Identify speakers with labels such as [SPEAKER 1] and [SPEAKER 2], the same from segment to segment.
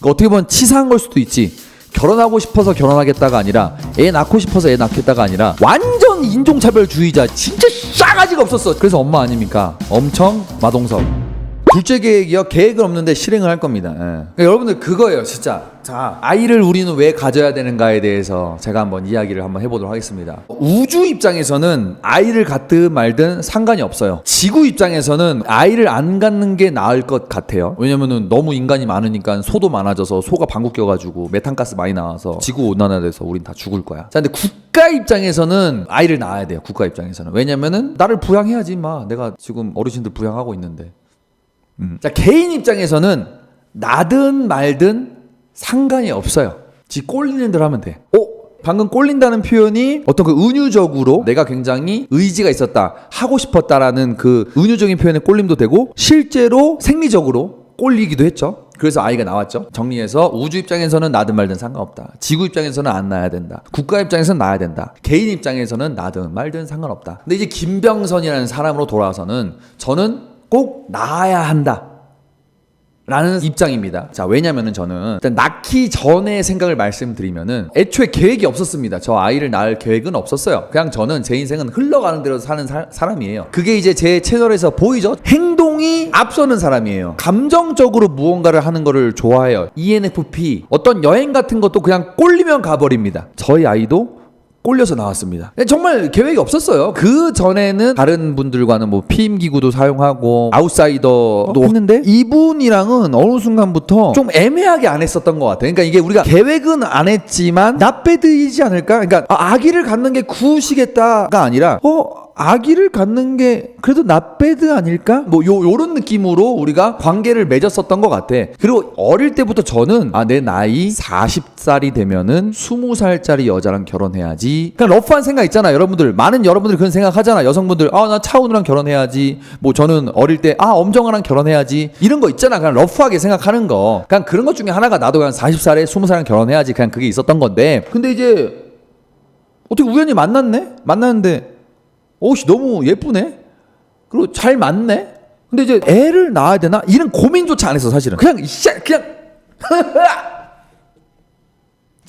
[SPEAKER 1] 그러니까 어떻게 보면 치사한 걸 수도 있지. 결혼하고 싶어서 결혼하겠다가 아니라 애 낳고 싶어서 애 낳겠다가 아니라 완전 인종차별주의자 진짜 싸가지가 없었어. 그래서 엄마 아닙니까? 엄청 마동석 둘째 계획이요? 계획은 없는데 실행을 할 겁니다. 예. 그러니까 여러분들 그거예요 진짜. 자 아이를 우리는 왜 가져야 되는가에 대해서 제가 한번 이야기를 한번 해보도록 하겠습니다. 우주 입장에서는 아이를 갖든 말든 상관이 없어요. 지구 입장에서는 아이를 안 갖는 게 나을 것 같아요. 왜냐면은 너무 인간이 많으니까 소도 많아져서 소가 방구 껴가지고 메탄가스 많이 나와서 지구 온난화돼서 우린 다 죽을 거야. 자 근데 국가 입장에서는 아이를 낳아야 돼요 국가 입장에서는. 왜냐면은 나를 부양해야지 마. 내가 지금 어르신들 부양하고 있는데 음. 자 개인 입장에서는 나든 말든 상관이 없어요. 지 꼴리는 대로 하면 돼. 어? 방금 꼴린다는 표현이 어떤 그 은유적으로 내가 굉장히 의지가 있었다, 하고 싶었다라는 그 은유적인 표현의 꼴림도 되고 실제로 생리적으로 꼴리기도 했죠. 그래서 아이가 나왔죠. 정리해서 우주 입장에서는 나든 말든 상관없다. 지구 입장에서는 안 낳아야 된다. 국가 입장에서는 낳아야 된다. 개인 입장에서는 나든 말든 상관없다. 근데 이제 김병선이라는 사람으로 돌아와서는 저는 꼭 낳아야 한다. 라는 입장입니다. 자, 왜냐면은 저는 일단 낳기 전에 생각을 말씀드리면은 애초에 계획이 없었습니다. 저 아이를 낳을 계획은 없었어요. 그냥 저는 제 인생은 흘러가는 대로 사는 사, 사람이에요. 그게 이제 제 채널에서 보이죠? 행동이 앞서는 사람이에요. 감정적으로 무언가를 하는 거를 좋아해요. ENFP. 어떤 여행 같은 것도 그냥 꼴리면 가버립니다. 저희 아이도 꼴려서 나왔습니다. 정말 계획이 없었어요. 그 전에는 다른 분들과는 뭐 피임 기구도 사용하고 아웃사이더도 했는데 이분이랑은 어느 순간부터 좀 애매하게 안 했었던 것 같아요. 그러니까 이게 우리가 계획은 안 했지만 나빼드이지 않을까? 그러니까 아, 아기를 갖는 게 구우시겠다가 아니라 어 아기를 갖는 게 그래도 나빼드 아닐까? 뭐 요 요런 느낌으로 우리가 관계를 맺었었던 것 같아. 그리고 어릴 때부터 저는 아 내 나이 40살이 되면은 20살짜리 여자랑 결혼해야지. 그냥 러프한 생각 있잖아, 여러분들. 많은 여러분들이 그런 생각 하잖아. 여성분들 아 나 차은우랑 결혼해야지. 뭐 저는 어릴 때 아 엄정아랑 결혼해야지. 이런 거 있잖아. 그냥 러프하게 생각하는 거. 그냥 그런 것 중에 하나가 나도 그냥 40살에 20살이랑 결혼해야지. 그냥 그게 있었던 건데. 근데 이제 어떻게 우연히 만났네? 만났는데 오씨 너무 예쁘네. 그리고 잘 맞네. 근데 이제 애를 낳아야 되나? 이런 고민조차 안 했어 사실은. 그냥 씨 그냥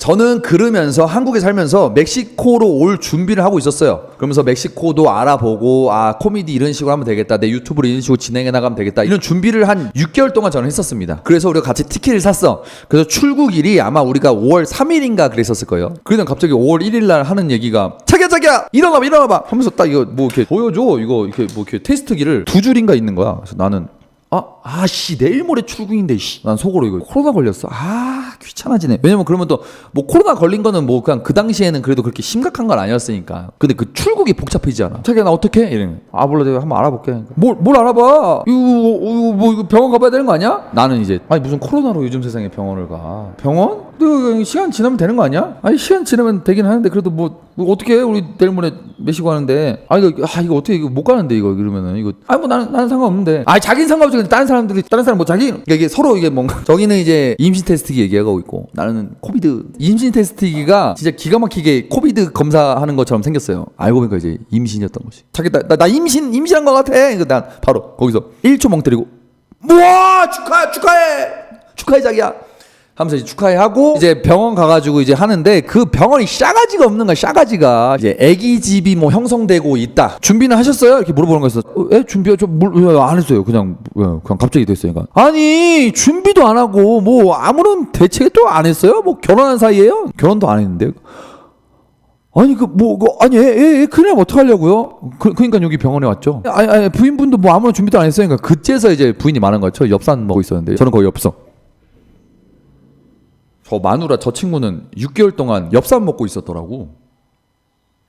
[SPEAKER 1] 저는 그러면서 한국에 살면서 멕시코로 올 준비를 하고 있었어요. 그러면서 멕시코도 알아보고 아 코미디 이런 식으로 하면 되겠다. 내 유튜브를 이런 식으로 진행해 나가면 되겠다. 이런 준비를 한 6개월 동안 저는 했었습니다. 그래서 우리가 같이 티켓을 샀어. 그래서 출국일이 아마 우리가 5월 3일인가 그랬었을 거예요. 그러다 갑자기 5월 1일 날 하는 얘기가 자기야 자기야 일어나봐 일어나봐 하면서 딱 이거 뭐 이렇게 보여줘 이거 이렇게 뭐 이렇게 테스트기를 두 줄인가 있는 거야. 그래서 나는 아, 아 씨 내일 모레 출국인데 씨. 난 속으로 이거 코로나 걸렸어. 아 귀찮아지네. 왜냐면 그러면 또 뭐 코로나 걸린 거는 뭐 그냥 그 당시에는 그래도 그렇게 심각한 건 아니었으니까. 근데 그 출국이 복잡해지잖아. 자기야 나 어떻게? 이러면 아 몰라 내가 한번 알아볼게. 뭘 뭘 알아봐? 이거, 이거 뭐 이거 병원 가봐야 되는 거 아니야? 나는 이제 아니 무슨 코로나로 요즘 세상에 병원을 가? 병원? 시간 지나면 되는 거 아니야? 아니 시간 지나면 되긴 하는데 그래도 뭐, 뭐 어떻게 해? 우리 내일 모레 메시고 하는데 아 이거 아 이거 어떻게 이거 못 가는데 이거 이러면은 이거 아니 뭐 나는 나는 상관없는데 아 자기는 상관없지 근데 다른 사람들이 다른 사람 뭐 자기? 그러니까 이게 서로 이게 뭔가 저기는 이제 임신 테스트기 얘기하고 있고 나는 코비드. 임신 테스트기가 진짜 기가 막히게 코비드 검사하는 것처럼 생겼어요. 알고 보니까 이제 임신이었던 거지. 자기 나, 나, 나 임신 임신한 것 같아. 그난 바로 거기서 1초 멍 때리고 우와 축하 축하해! 축하해 자기야 하면서 이제 축하해 하고 이제 병원 가가지고 이제 하는데 그 병원이 싸가지가 없는 거야 싸가지가 이제 아기 집이 뭐 형성되고 있다 준비는 하셨어요 이렇게 물어보는 거였어 어, 예 준비요 저물안 했어요 그냥 예, 그냥 갑자기 됐어요 그러니까 아니 준비도 안 하고 뭐 아무런 대책도 안 했어요 뭐 결혼한 사이에요 결혼도 안 했는데 아니 그 뭐 그 아니 애, 애, 애 큰일 어떡하려고요? 그, 그러니까 여기 병원에 왔죠. 아니, 아니 부인분도 뭐 아무런 준비도 안 했어요. 그러니까 그제서 이제 부인이 말한 거죠. 엽산 먹고 있었는데 저는 거의 없어. 저 마누라 저 친구는 6개월 동안 엽산 먹고 있었더라고.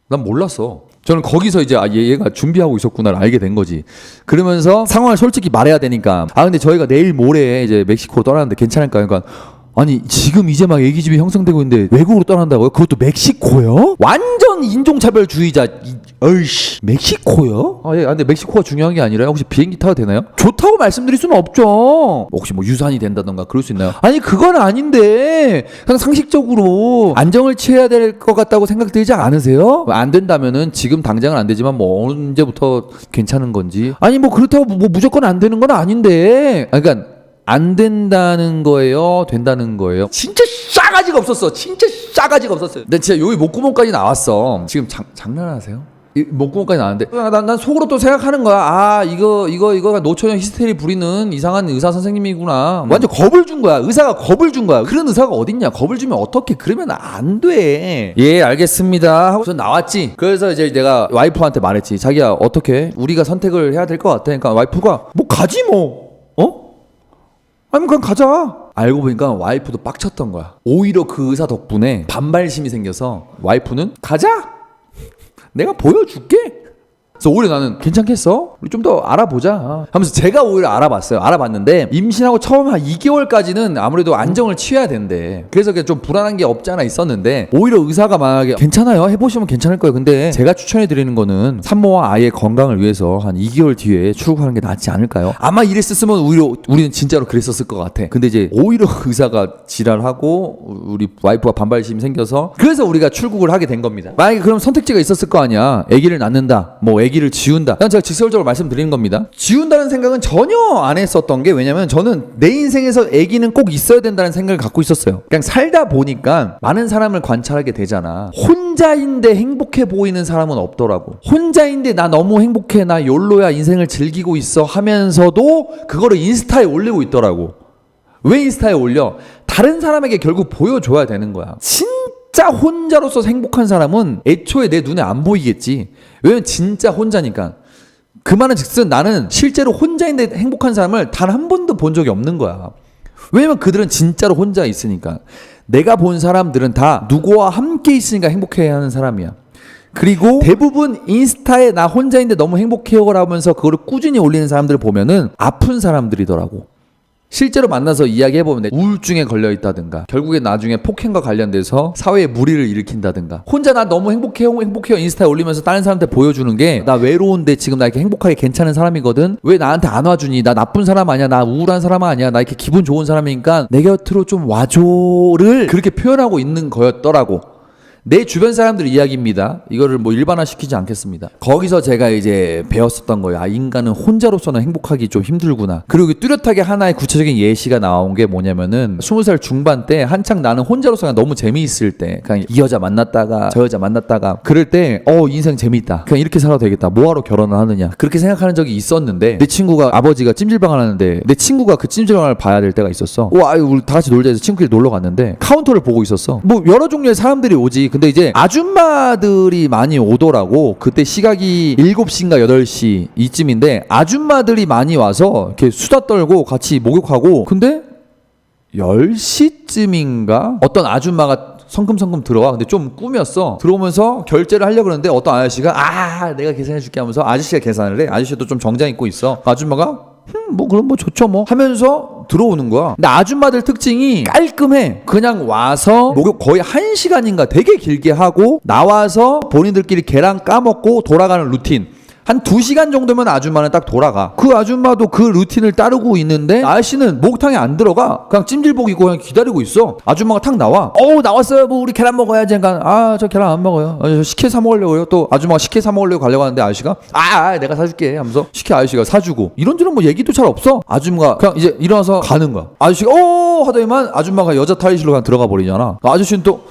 [SPEAKER 1] 난 몰랐어. 저는 거기서 이제 아, 얘, 얘가 준비하고 있었구나를 알게 된 거지. 그러면서 상황을 솔직히 말해야 되니까 아 근데 저희가 내일 모레 이제 멕시코로 떠나는데 괜찮을까요? 그러니까 아니 지금 이제 막 애기집이 형성되고 있는데 외국으로 떠난다고요? 그것도 멕시코요? 완전 인종차별주의자 이, 어이씨 멕시코요? 아 예, 아, 근데 멕시코가 중요한 게 아니라 혹시 비행기 타도 되나요? 좋다고 말씀드릴 수는 없죠 혹시 뭐 유산이 된다던가 그럴 수 있나요? 아니 그건 아닌데 그냥 상식적으로 안정을 취해야 될 것 같다고 생각들지 않으세요? 안 된다면은 지금 당장은 안 되지만 뭐 언제부터 괜찮은 건지 아니 뭐 그렇다고 뭐 무조건 안 되는 건 아닌데 아, 그러니까 안 된다는 거예요? 된다는 거예요? 진짜 싸가지가 없었어. 진짜 싸가지가 없었어요. 근데 진짜 여기 목구멍까지 나왔어. 지금 장, 장난하세요? 이 목구멍까지 나왔는데 아, 난, 난 속으로 또 생각하는 거야. 아 이거 이거 이거가 노처녀 히스테리 부리는 이상한 의사 선생님이구나. 완전 겁을 준 거야. 의사가 겁을 준 거야. 그런 의사가 어딨냐? 겁을 주면 어떻게? 그러면 안 돼. 예 알겠습니다. 하고서 나왔지. 그래서 이제 내가 와이프한테 말했지. 자기야 어떻게? 우리가 선택을 해야 될 것 같아. 그러니까 와이프가 뭐 가지 뭐. 어? 아니 그냥 가자. 알고 보니까 와이프도 빡쳤던 거야. 오히려 그 의사 덕분에 반발심이 생겨서 와이프는 가자. 내가 보여줄게. 그래서 오히려 나는 괜찮겠어? 우리 좀 더 알아보자. 하면서 제가 오히려 알아봤어요. 알아봤는데 임신하고 처음 한 2개월까지는 아무래도 안정을 취해야 된대. 그래서 좀 불안한 게 없지 않아 있었는데 오히려 의사가 만약에 괜찮아요. 해보시면 괜찮을 거예요. 근데 제가 추천해 드리는 거는 산모와 아이의 건강을 위해서 한 2개월 뒤에 출국하는 게 낫지 않을까요? 아마 이랬었으면 오히려 우리는 진짜로 그랬었을 것 같아. 근데 이제 오히려 의사가 지랄하고 우리 와이프가 반발심이 생겨서 그래서 우리가 출국을 하게 된 겁니다. 만약에 그럼 선택지가 있었을 거 아니야. 아기를 낳는다. 뭐 아기를 지운다. 난 제가 직설적으로 말씀드리는 겁니다. 지운다는 생각은 전혀 안 했었던 게 왜냐면 저는 내 인생에서 아기는 꼭 있어야 된다는 생각을 갖고 있었어요. 그냥 살다 보니까 많은 사람을 관찰하게 되잖아. 혼자인데 행복해 보이는 사람은 없더라고. 혼자인데 나 너무 행복해. 나 욜로야 인생을 즐기고 있어 하면서도 그거를 인스타에 올리고 있더라고. 왜 인스타에 올려? 다른 사람에게 결국 보여줘야 되는 거야. 진 짜 혼자로서 행복한 사람은 애초에 내 눈에 안 보이겠지. 왜냐면 진짜 혼자니까. 그 말은 즉슨 나는 실제로 혼자인데 행복한 사람을 단 한 번도 본 적이 없는 거야. 왜냐면 그들은 진짜로 혼자 있으니까. 내가 본 사람들은 다 누구와 함께 있으니까 행복해야 하는 사람이야. 그리고 대부분 인스타에 나 혼자인데 너무 행복해요라고 하면서 그거를 꾸준히 올리는 사람들을 보면은 아픈 사람들이더라고. 실제로 만나서 이야기해보면 우울증에 걸려 있다든가 결국에 나중에 폭행과 관련돼서 사회에 무리를 일으킨다든가. 혼자 나 너무 행복해요 행복해요. 인스타에 올리면서 다른 사람한테 보여주는 게 나 외로운데 지금 나 이렇게 행복하게 괜찮은 사람이거든. 왜 나한테 안 와주니? 나 나쁜 사람 아니야. 나 우울한 사람 아니야. 나 이렇게 기분 좋은 사람이니까 내 곁으로 좀 와줘를 그렇게 표현하고 있는 거였더라고 내 주변 사람들 이야기입니다. 이거를 뭐 일반화 시키지 않겠습니다. 거기서 제가 이제 배웠었던 거예요. 아, 인간은 혼자로서는 행복하기 좀 힘들구나. 그리고 뚜렷하게 하나의 구체적인 예시가 나온 게 뭐냐면은 스무 살 중반 때 한창 나는 혼자로서 그냥 너무 재미있을 때 그냥 이 여자 만났다가 저 여자 만났다가 그럴 때 어, 인생 재밌다. 그냥 이렇게 살아도 되겠다. 뭐하러 결혼을 하느냐. 그렇게 생각하는 적이 있었는데 내 친구가 아버지가 찜질방을 하는데 내 친구가 그 찜질방을 봐야 될 때가 있었어. 와, 우리 다 같이 놀자 해서 친구끼리 놀러 갔는데 카운터를 보고 있었어. 뭐 여러 종류의 사람들이 오지. 근데 이제 아줌마들이 많이 오더라고. 그때 시각이 7시인가 8시 이쯤인데 아줌마들이 많이 와서 이렇게 수다 떨고 같이 목욕하고 근데 10시쯤인가 어떤 아줌마가 성큼성큼 들어와. 근데 좀 꾸몄어. 들어오면서 결제를 하려고 그러는데 어떤 아저씨가 아, 내가 계산해 줄게 하면서 아저씨가 계산을 해. 아저씨도 좀 정장 입고 있어. 아줌마가 음, 뭐 그럼 뭐 좋죠 뭐 하면서 들어오는 거야. 근데 아줌마들 특징이 깔끔해. 그냥 와서 목욕 거의 한 시간인가 되게 길게 하고 나와서 본인들끼리 계란 까먹고 돌아가는 루틴. 한 두시간 정도면 아줌마는 딱 돌아가. 그 아줌마도 그 루틴을 따르고 있는데 아저씨는 목욕탕에 안 들어가. 그냥 찜질복 입고 그냥 기다리고 있어. 아줌마가 탁 나와. 어 나왔어요. 뭐 우리 계란 먹어야지. 그러니까 아 저 계란 안 먹어요. 아, 저 식혜 사 먹으려고요. 또 아줌마가 식혜 사 먹으려고 가려고 하는데 아저씨가 아, 아 내가 사줄게 하면서 식혜 아저씨가 사주고 이런저런 뭐 얘기도 잘 없어. 아줌마가 그냥 이제 일어나서 가는 거야. 아저씨가 어 하더니만 아줌마가 여자 탈의실로 그냥 들어가 버리잖아. 아저씨는 또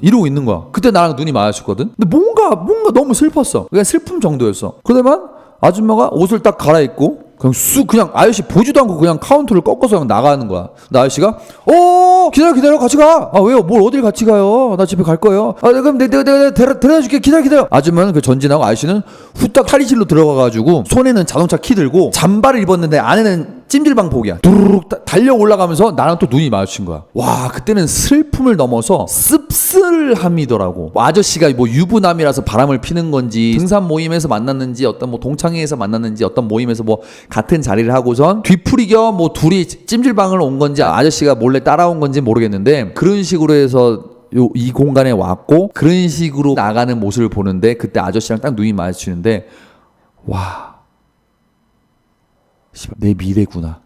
[SPEAKER 1] 이러고 있는 거야. 그때 나랑 눈이 마주쳤거든. 근데 뭔가 뭔가 너무 슬펐어. 그냥 슬픔 정도였어. 그러다만 아줌마가 옷을 딱 갈아입고 그냥 쑥 그냥 아저씨 보지도 않고 그냥 카운터를 꺾어서 그냥 나가는 거야. 근데 아저씨가 어 기다려 기다려 같이 가. 아 왜요? 뭘 어딜 같이 가요? 나 집에 갈 거예요. 아 그럼 내, 내가 내가 데려 데려다 줄게. 기다려 기다려. 아줌마는 그 전진하고 아저씨는 후딱 탈의실로 들어가 가지고 손에는 자동차 키 들고 잠바를 입었는데 안에는 찜질방복이야. 두루룩 다- 달려 올라가면서 나랑 또 눈이 마주친 거야. 와 그때는 슬픔을 넘어서 씁쓸함이더라고. 뭐 아저씨가 뭐 유부남이라서 바람을 피는 건지 등산 모임에서 만났는지 어떤 뭐 동창회에서 만났는지 어떤 모임에서 뭐 같은 자리를 하고선 뒤풀이겨 뭐 둘이 찜질방을 온 건지 아저씨가 몰래 따라온 건지 모르겠는데 그런 식으로 해서 요, 이 공간에 왔고 그런 식으로 나가는 모습을 보는데 그때 아저씨랑 딱 눈이 마주치는데 와 내 미래구나.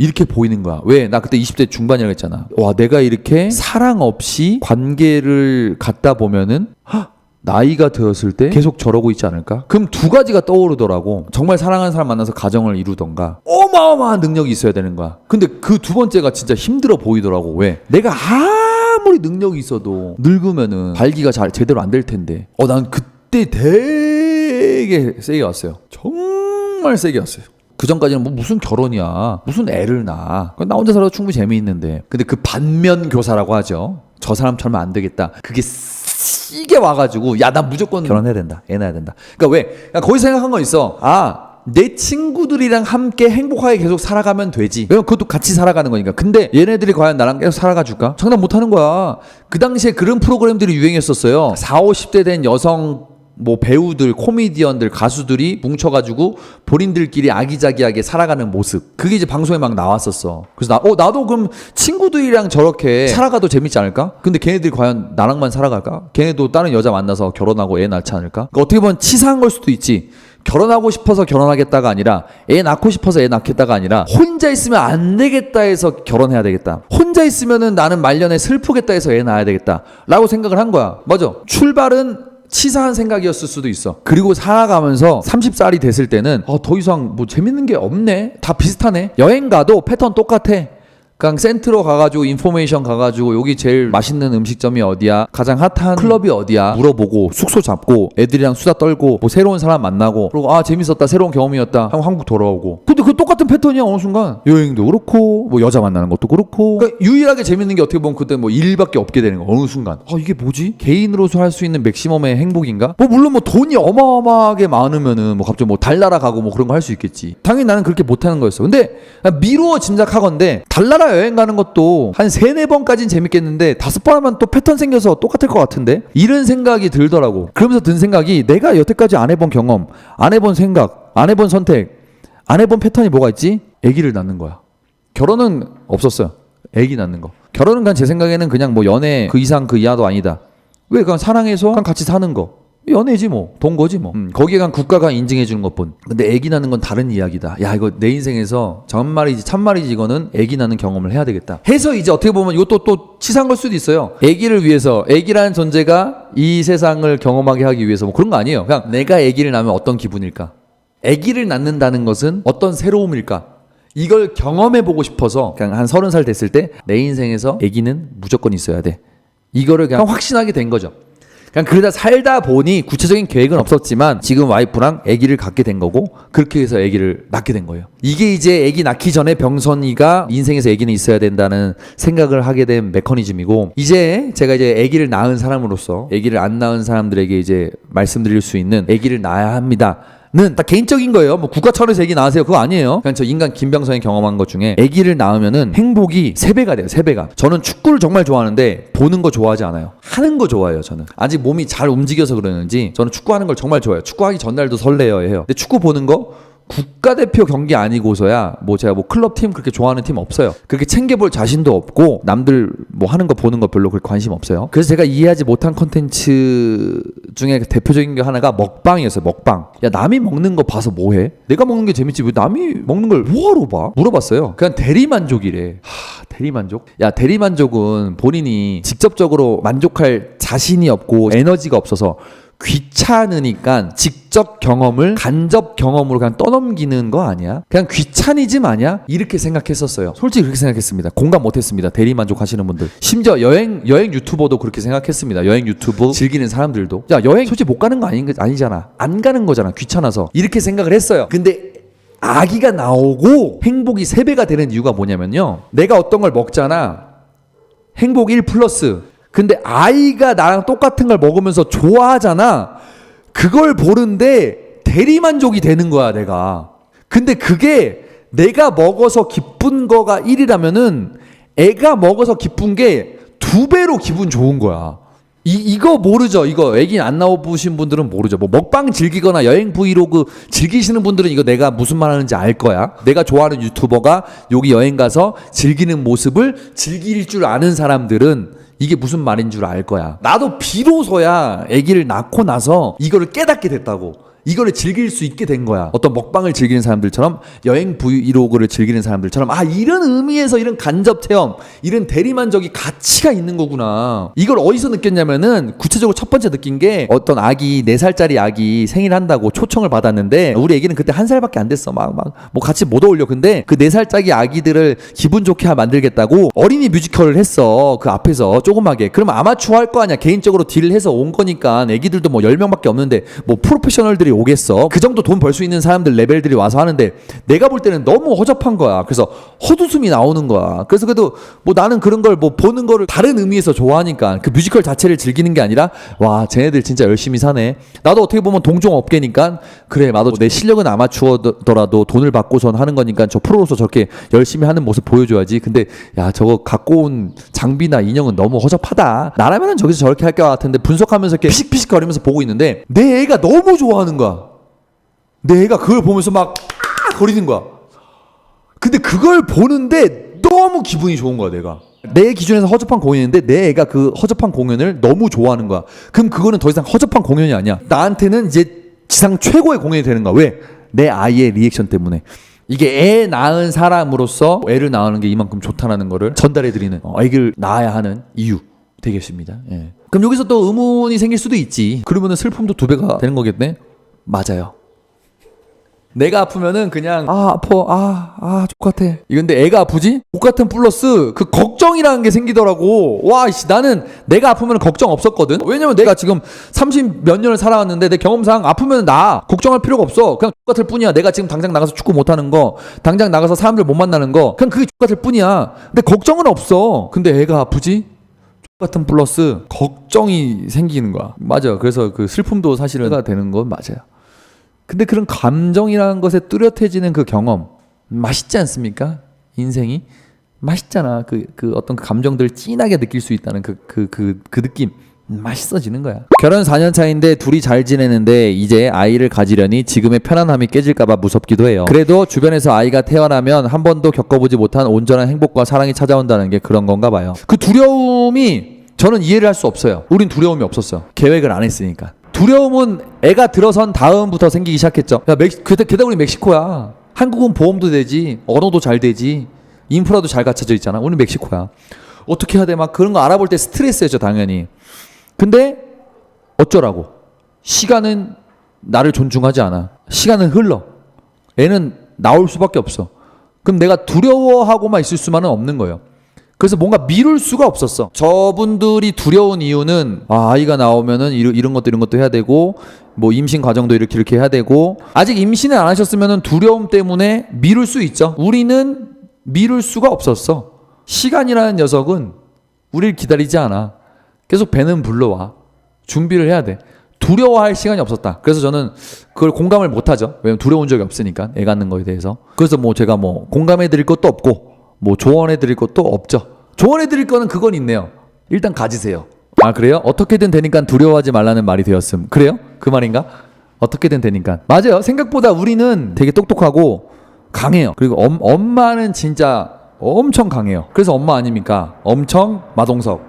[SPEAKER 1] 이렇게 보이는 거야. 왜? 나 그때 20대 중반이라고 했잖아. 와, 내가 이렇게 사랑 없이 관계를 갖다 보면은 헉, 나이가 되었을 때 계속 저러고 있지 않을까? 그럼 두 가지가 떠오르더라고. 정말 사랑하는 사람 만나서 가정을 이루던가 어마어마한 능력이 있어야 되는 거야. 근데 그 두 번째가 진짜 힘들어 보이더라고. 왜? 내가 아무리 능력이 있어도 늙으면은 발기가 잘 제대로 안 될 텐데. 어, 난 그때 되게 세게 왔어요. 정말 세게 왔어요. 그 전까지는 뭐 무슨 결혼이야, 무슨 애를 낳아. 나 혼자 살아도 충분히 재미있는데. 근데 그 반면 교사라고 하죠. 저 사람처럼 안 되겠다. 그게 세게 와가지고 야 나 무조건 결혼해야 된다, 애 낳아야 된다. 그러니까 왜? 그러니까 거기서 생각한 거 있어. 아. 내 친구들이랑 함께 행복하게 계속 살아가면 되지. 왜냐면 그것도 같이 살아가는 거니까. 근데 얘네들이 과연 나랑 계속 살아가 줄까? 장난 못 하는 거야. 그 당시에 그런 프로그램들이 유행했었어요. 4, 50대 된 여성 뭐 배우들, 코미디언들, 가수들이 뭉쳐가지고 본인들끼리 아기자기하게 살아가는 모습. 그게 이제 방송에 막 나왔었어. 그래서 나, 어, 나도 그럼 친구들이랑 저렇게 살아가도 재밌지 않을까? 근데 걔네들이 과연 나랑만 살아갈까? 걔네도 다른 여자 만나서 결혼하고 애 낳지 않을까? 그러니까 어떻게 보면 치사한 걸 수도 있지. 결혼하고 싶어서 결혼하겠다가 아니라 애 낳고 싶어서 애 낳겠다가 아니라 혼자 있으면 안 되겠다 해서 결혼해야 되겠다. 혼자 있으면은 나는 말년에 슬프겠다 해서 애 낳아야 되겠다. 라고 생각을 한 거야. 맞아. 출발은 치사한 생각이었을 수도 있어. 그리고 살아가면서 30살이 됐을 때는 어, 더 이상 뭐 재밌는 게 없네. 다 비슷하네. 여행 가도 패턴 똑같아. 그냥 센트로 가가지고 인포메이션 가가지고 여기 제일 맛있는 음식점이 어디야? 가장 핫한 클럽이 어디야? 물어보고 숙소 잡고 애들이랑 수다 떨고 뭐 새로운 사람 만나고 그리고 아 재밌었다 새로운 경험이었다 하고 한국 돌아오고. 근데 그 똑같은 패턴이야 어느 순간. 여행도 그렇고 뭐 여자 만나는 것도 그렇고. 그러니까 유일하게 재밌는 게 어떻게 보면 그때 뭐 일밖에 없게 되는 거 어느 순간. 아 이게 뭐지? 개인으로서 할 수 있는 맥시멈의 행복인가? 뭐 물론 뭐 돈이 어마어마하게 많으면은 뭐 갑자기 뭐 달나라 가고 뭐 그런 거 할 수 있겠지. 당연히 나는 그렇게 못하는 거였어. 근데 미루어 짐작하건데 달나라 여행 가는 것도 한 세네 번까진 재밌겠는데 다섯 번 하면 또 패턴 생겨서 똑같을 것 같은데? 이런 생각이 들더라고. 그러면서 든 생각이 내가 여태까지 안 해본 경험 안 해본 생각 안 해본 선택 안 해본 패턴이 뭐가 있지? 아기를 낳는 거야. 결혼은 없었어요. 아기 낳는 거. 결혼은 그냥 제 생각에는 그냥 뭐 연애 그 이상 그 이하도 아니다. 왜? 그냥 사랑해서 그냥 같이 사는 거 연애지 뭐 동거지 뭐. 음, 거기에 간 국가가 인증해 주는 것뿐. 근데 아기 낳는 건 다른 이야기다. 야 이거 내 인생에서 정말이지 참말이지 이거는 아기 낳는 경험을 해야 되겠다. 해서 이제 어떻게 보면 이것도 또 치사한 걸 수도 있어요. 아기를 위해서 아기라는 존재가 이 세상을 경험하게 하기 위해서 뭐 그런 거 아니에요. 그냥 내가 아기를 낳으면 어떤 기분일까? 아기를 낳는다는 것은 어떤 새로움일까? 이걸 경험해 보고 싶어서 그냥 한 서른 살 됐을 때 내 인생에서 아기는 무조건 있어야 돼. 이거를 그냥 확신하게 된 거죠 그냥 그러다 살다 보니 구체적인 계획은 없었지만 지금 와이프랑 아기를 갖게 된 거고 그렇게 해서 아기를 낳게 된 거예요. 이게 이제 아기 낳기 전에 병선이가 인생에서 아기는 있어야 된다는 생각을 하게 된 메커니즘이고 이제 제가 이제 아기를 낳은 사람으로서 아기를 안 낳은 사람들에게 이제 말씀드릴 수 있는 아기를 낳아야 합니다. 는다 개인적인 거예요. 뭐 국가 차원에서 아기 낳으세요. 그거 아니에요. 그냥 저 인간 김병선이 경험한 것 중에 아기를 낳으면은 행복이 세 배가 돼요. 세 배가. 저는 축구를 정말 좋아하는데 보는 거 좋아하지 않아요. 하는 거 좋아해요. 저는 아직 몸이 잘 움직여서 그러는지 저는 축구하는 걸 정말 좋아해요. 축구하기 전날도 설레요 해요. 근데 축구 보는 거 국가대표 경기 아니고서야 뭐 제가 뭐 클럽 팀 그렇게 좋아하는 팀 없어요. 그렇게 챙겨볼 자신도 없고 남들 뭐 하는 거 보는 거 별로 그렇게 관심 없어요. 그래서 제가 이해하지 못한 컨텐츠 중에 대표적인 게 하나가 먹방이었어요. 먹방. 야 남이 먹는 거 봐서 뭐해? 내가 먹는 게 재밌지 왜 남이 먹는 걸 뭐하러 봐? 물어봤어요. 그냥 대리만족이래. 하 대리만족? 야 대리만족은 본인이 직접적으로 만족할 자신이 없고 에너지가 없어서 귀찮으니까 직접 경험을 간접 경험으로 그냥 떠넘기는 거 아니야? 그냥 귀차니즘 아니야? 이렇게 생각했었어요. 솔직히 그렇게 생각했습니다. 공감 못했습니다. 대리만족 하시는 분들. 심지어 여행 여행 유튜버도 그렇게 생각했습니다. 여행 유튜브 즐기는 사람들도. 야 여행 솔직히 못 가는 거 아닌 거 아니잖아. 안 가는 거잖아. 귀찮아서 이렇게 생각을 했어요. 근데 아기가 나오고 행복이 세배가 되는 이유가 뭐냐면요. 내가 어떤 걸 먹잖아. 행복 1 플러스. 근데 아이가 나랑 똑같은 걸 먹으면서 좋아하잖아. 그걸 보는데 대리만족이 되는 거야, 내가. 근데 그게 내가 먹어서 기쁜 거가 1이라면은 애가 먹어서 기쁜 게 두 배로 기분 좋은 거야. 이, 이거 모르죠. 이거 애기 안 나와보신 분들은 모르죠. 뭐 먹방 즐기거나 여행 브이로그 즐기시는 분들은 이거 내가 무슨 말 하는지 알 거야. 내가 좋아하는 유튜버가 여기 여행 가서 즐기는 모습을 즐길 줄 아는 사람들은 이게 무슨 말인 줄 알 거야. 나도 비로소야 아기를 낳고 나서 이거를 깨닫게 됐다고. 이거를 즐길 수 있게 된 거야. 어떤 먹방을 즐기는 사람들처럼 여행 브이로그를 즐기는 사람들처럼 아 이런 의미에서 이런 간접 체험, 이런 대리만족이 가치가 있는 거구나. 이걸 어디서 느꼈냐면은 구체적으로 첫 번째 느낀 게 어떤 아기 4살짜리 아기 생일 한다고 초청을 받았는데 우리 애기는 그때 한 살밖에 안 됐어. 막 막 뭐 같이 못 어울려. 근데 그 4살짜리 아기들을 기분 좋게 만들겠다고 어린이 뮤지컬을 했어. 그 앞에서 조그마게. 그럼 아마추어 할 거 아니야. 개인적으로 딜을 해서 온 거니까 애기들도 뭐 10명밖에 없는데 뭐 프로페셔널들이 오겠어. 그 정도 돈 벌 수 있는 사람들 레벨들이 와서 하는데 내가 볼 때는 너무 허접한 거야. 그래서 헛웃음이 나오는 거야. 그래서 그래도 뭐 나는 그런 걸 뭐 보는 거를 다른 의미에서 좋아하니까 그 뮤지컬 자체를 즐기는 게 아니라 와, 쟤네들 진짜 열심히 사네. 나도 어떻게 보면 동종 업계니까 그래, 나도 내 실력은 아마추어더라도 돈을 받고선 하는 거니까 저 프로로서 저렇게 열심히 하는 모습 보여줘야지. 근데 야, 저거 갖고 온 장비나 인형은 너무 허접하다. 나라면은 저기서 저렇게 할 것 같은데 분석하면서 이렇게 피식피식 거리면서 보고 있는데 내 애가 너무 좋아하는 거야. 내 애가 그걸 보면서 막 아! 거리는 거야. 근데 그걸 보는데 너무 기분이 좋은 거야, 내가. 내 기준에서 허접한 공연인데 내 애가 그 허접한 공연을 너무 좋아하는 거야. 그럼 그거는 더 이상 허접한 공연이 아니야. 나한테는 이제 지상 최고의 공연이 되는 거야. 왜? 내 아이의 리액션 때문에. 이게 애 낳은 사람으로서 애를 낳는 게 이만큼 좋다라는 거를 전달해 드리는 어, 애를 낳아야 하는 이유 되겠습니다. 예. 그럼 여기서 또 의문이 생길 수도 있지. 그러면은 슬픔도 두 배가 되는 거겠네? 맞아요. 내가 아프면은 그냥 아 아파. 아아 족같아. 이건데 애가 아프지? 족같은 플러스 그 걱정이라는 게 생기더라고. 와씨 나는 내가 아프면 걱정 없었거든? 왜냐면 내가 지금 30 몇 년을 살아왔는데 내 경험상 아프면 나 걱정할 필요가 없어. 그냥 족같을 뿐이야. 내가 지금 당장 나가서 축구 못하는 거 당장 나가서 사람들 못 만나는 거 그냥 그게 족같을 뿐이야. 근데 걱정은 없어. 근데 애가 아프지? 같은 플러스 걱정이 생기는 거야. 맞아. 그래서 그 슬픔도 사실은 가 되는 건 맞아요 근데 그런 감정이라는 것에 뚜렷해지는 그 경험 맛있지 않습니까? 인생이 맛있잖아. 그, 그 어떤 그 감정들을 진하게 느낄 수 있다는 그, 그, 그, 그 느낌. 맛있어지는 거야. 결혼 4년 차인데 둘이 잘 지내는데 이제 아이를 가지려니 지금의 편안함이 깨질까봐 무섭기도 해요. 그래도 주변에서 아이가 태어나면 한 번도 겪어보지 못한 온전한 행복과 사랑이 찾아온다는 게 그런 건가 봐요. 그 두려움이 저는 이해를 할 수 없어요. 우린 두려움이 없었어요. 계획을 안 했으니까. 두려움은 애가 들어선 다음부터 생기기 시작했죠. 야, 멕시, 게다, 게다가 우리 멕시코야. 한국은 보험도 되지, 언어도 잘 되지, 인프라도 잘 갖춰져 있잖아. 우리 멕시코야. 어떻게 해야 돼? 막 그런 거 알아볼 때 스트레스였죠, 당연히. 근데 어쩌라고? 시간은 나를 존중하지 않아. 시간은 흘러. 애는 나올 수밖에 없어. 그럼 내가 두려워하고만 있을 수만은 없는 거예요. 그래서 뭔가 미룰 수가 없었어. 저분들이 두려운 이유는 아, 아이가 나오면은 이런, 이런 것도 이런 것도 해야 되고 뭐 임신 과정도 이렇게 이렇게 해야 되고 아직 임신을 안 하셨으면은 두려움 때문에 미룰 수 있죠. 우리는 미룰 수가 없었어. 시간이라는 녀석은 우리를 기다리지 않아. 계속 배는 불러와. 준비를 해야 돼. 두려워할 시간이 없었다. 그래서 저는 그걸 공감을 못 하죠. 왜냐면 두려운 적이 없으니까 애 갖는 거에 대해서. 그래서 뭐 제가 뭐 공감해 드릴 것도 없고 뭐 조언해 드릴 것도 없죠. 조언해 드릴 거는 그건 있네요. 일단 가지세요. 아 그래요? 어떻게든 되니까 두려워하지 말라는 말이 되었음. 그래요? 그 말인가? 어떻게든 되니까. 맞아요. 생각보다 우리는 되게 똑똑하고 강해요. 그리고 엄, 엄마는 진짜 엄청 강해요. 그래서 엄마 아닙니까? 엄청 마동석.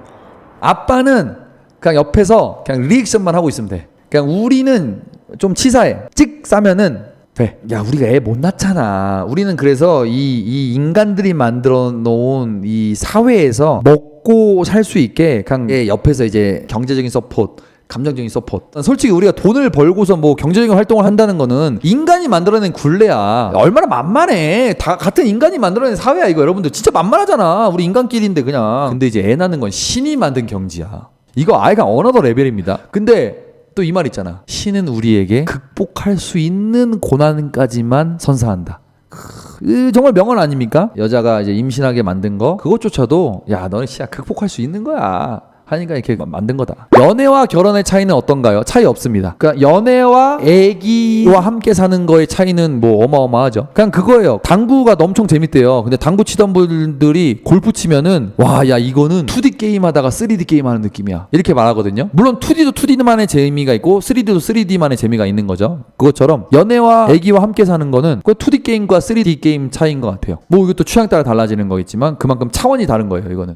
[SPEAKER 1] 아빠는 그냥 옆에서 그냥 리액션만 하고 있으면 돼. 그냥 우리는 좀 치사해. 찍 싸면은 돼. 야, 우리가 애 못 낳잖아. 우리는 그래서 이, 이 인간들이 만들어 놓은 이 사회에서 먹고 살 수 있게 그냥 얘 옆에서 이제 경제적인 서포트, 감정적인 서포트. 솔직히 우리가 돈을 벌고서 뭐 경제적인 활동을 한다는 거는 인간이 만들어낸 굴레야. 얼마나 만만해. 다 같은 인간이 만들어낸 사회야 이거 여러분들 진짜 만만하잖아. 우리 인간끼리인데 그냥. 근데 이제 애 낳는 건 신이 만든 경지야. 이거 아이가 어너더 레벨입니다. 근데 또 이 말 있잖아. 신은 우리에게 극복할 수 있는 고난까지만 선사한다. 크, 정말 명언 아닙니까? 여자가 이제 임신하게 만든 거 그것조차도 야 너는 진짜 극복할 수 있는 거야. 하니까 이렇게 만든 거다. 연애와 결혼의 차이는 어떤가요? 차이 없습니다. 그러니까 연애와 애기와 함께 사는 거의 차이는 뭐 어마어마하죠. 그냥 그거예요. 당구가 엄청 재밌대요. 근데 당구 치던 분들이 골프 치면은 와, 야 이거는 2D 게임 하다가 3D 게임 하는 느낌이야. 이렇게 말하거든요. 물론 2D도 2D만의 재미가 있고 3D도 3D만의 재미가 있는 거죠. 그것처럼 연애와 애기와 함께 사는 거는 그 2D 게임과 3D 게임 차이인 것 같아요. 뭐 이것도 취향 따라 달라지는 거겠지만 그만큼 차원이 다른 거예요. 이거는.